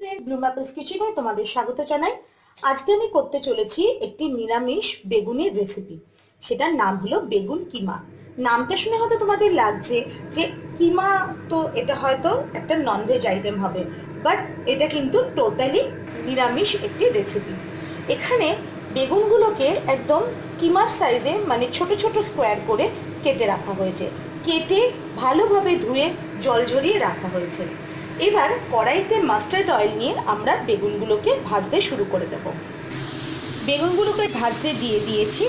Friends blue maples কিচেনে তোমাদের স্বাগত জানাই। আজকে আমি করতে চলেছি একটি নিরামিষ বেগুনের রেসিপি সেটার নাম হলো বেগুন কিমা। নামটা শুনে হয়তো তোমাদের লাগছে যে কিমা তো এটা হয়তো একটা ননভেজ আইটেম হবে বাট এটা কিন্তু টোটালি নিরামিষ একটি রেসিপি এখানে বেগুনগুলোকে একদম কিমার সাইজে মানে ছোট ছোট স্কোয়ার করে কেটে রাখা হয়েছে। কেটে ভালোভাবে ধুয়ে জল ঝরিয়ে রাখা হয়েছে। এবার কড়াইতে মাস্টার্ড অয়েল নিয়ে আমরা বেগুনগুলোকে ভাজতে শুরু করে দেব। বেগুনগুলোকে ভাজতে দিয়ে দিয়েছি।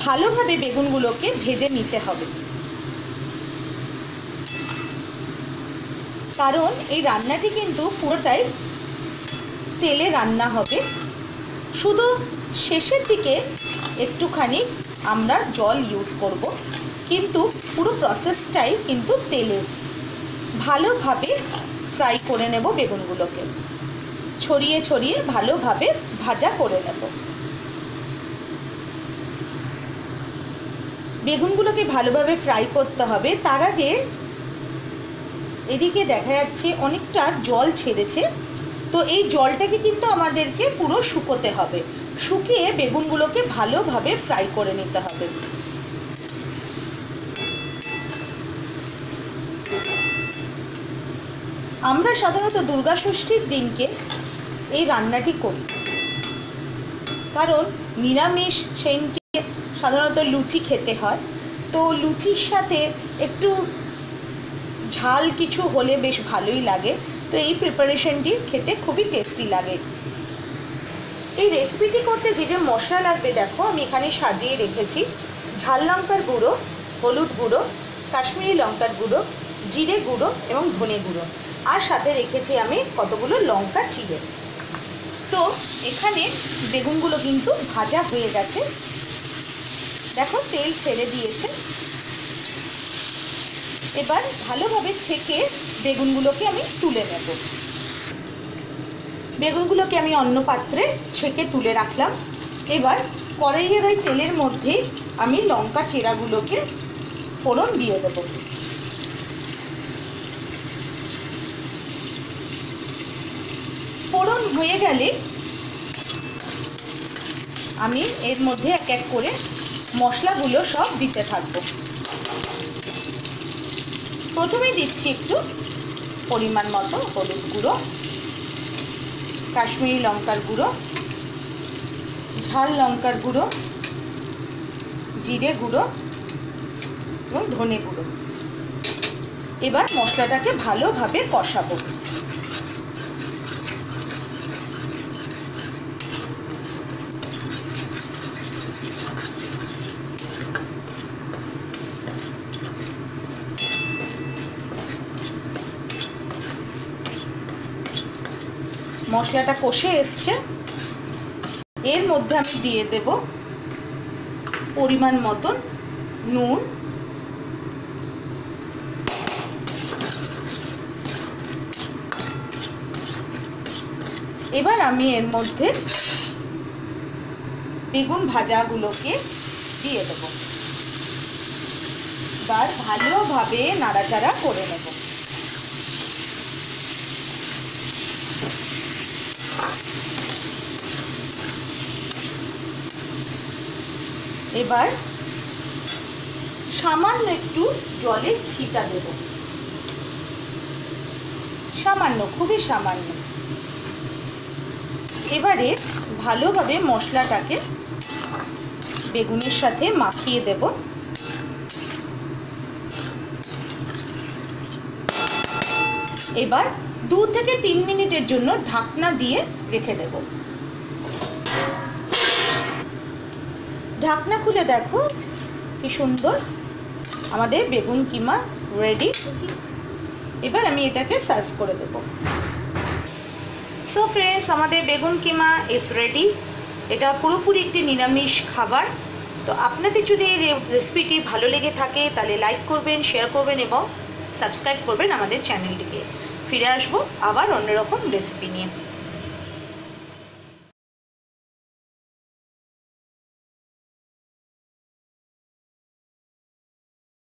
ভালোভাবে বেগুনগুলোকে ভেজে নিতে হবে। কারণ এই রান্নাটি কিন্তু পুরোটাই তেলে রান্না হবে। শুধু শেষের দিকে একটুখানি আমরা জল ইউজ করব। কিন্তু পুরো প্রসেসটাই কিন্তু তেলে। ভালোভাবে ফ্রাই করে নেব বেগুনগুলোকে। ছড়িয়ে ছড়িয়ে ভালোভাবে ভাজা করে নেব। বেগুনগুলোকে ভালোভাবে ফ্রাই করতে হবে। তার আগে এদিকে দেখা যাচ্ছে অনেকটা জল ছেড়েছে। তো এই জলটাকে কিন্তু আমাদেরকে পুরো শুকোতে হবে। শুকিয়ে বেগুনগুলোকে ভালোভাবে ফ্রাই করে নিতে হবে। আমরা সাধারণত দুর্গা ষষ্ঠীর দিনকে এই রান্নাটি করি। কারণ নিরামিষ সেদিনকে সাধারণত লুচি খেতে হয়। তো লুচির সাথে একটু ঝাল কিছু হলে বেশ ভালোই লাগে। তো এই প্রিপারেশনটি খেতে খুবই টেস্টি লাগে। এই রেসিপিটি করতে যে যে মশলা লাগবে, দেখো আমি এখানে সাজিয়ে রেখেছি। ঝাল লঙ্কার গুঁড়ো, হলুদ গুঁড়ো, কাশ্মীরি লঙ্কার গুঁড়ো, জিরে গুঁড়ো এবং ধনে গুঁড়ো। আর সাথে রেখেছি আমি কতগুলো লঙ্কা চিড়ে। তো এখানে বেগুনগুলো কিন্তু ভাজা হয়ে গেছে। দেখো, তেল ছেড়ে দিয়েছে। এবার ভালোভাবে ছেঁকে বেগুনগুলোকে আমি তুলে নেব। বেগুনগুলোকে আমি অন্য পাত্রে ছেঁকে তুলে রাখলাম। এবার কড়াইয়ের ওই তেলের মধ্যে আমি লঙ্কা চেরাগুলোকে ফোড়ন দিয়ে দেবো। ফোড়ন হয়ে গেলে আমি এর মধ্যে এক এক করে মশলাগুলো সব দিতে থাকব। প্রথমে দিচ্ছি একটু পরিমাণ মতো হলুদ গুঁড়ো, কাশ্মীরি লঙ্কার গুঁড়ো, ঝাল লঙ্কার গুঁড়ো, জিরে গুঁড়ো এবং ধনে গুঁড়ো। এবার মশলাটাকে ভালোভাবে কষাবো। মশলাটা কষে এসছে। এর মধ্যে আমি দিয়ে দেব পরিমাণ মতন নুন। এবার আমি এর মধ্যে বেগুন ভাজাগুলোকে দিয়ে দেব। এবার ভালোভাবে নাড়াচাড়া করে নেব। এবার সামান্য একটু জলে ছিটা দেব। সামান্য, খুবই সামান্য। এবারে ভালোভাবে মশলাটাকে বেগুনের সাথে মাখিয়ে দেব। এবার দু থেকে তিন মিনিটের জন্য ঢাকনা দিয়ে রেখে দেব। ঢাকনা খুলে দেখো। কি সুন্দর। আমাদের বেগুন কিমা রেডি এবার আমি এটাকে সার্ভ করে দেব। সো ফ্রেন্ডস আমাদের বেগুন কিমা ইজ রেডি এটা পুরোপুরি একটি নিরামিষ খাবার। তো আপনাদের যদি এই রেসিপিটি ভালো লেগে থাকে, তাহলে লাইক করবেন শেয়ার করবেন এবং সাবস্ক্রাইব করবেন আমাদের চ্যানেলটিকে ফিরে আসব আবার অন্যরকম রেসিপি নিয়ে।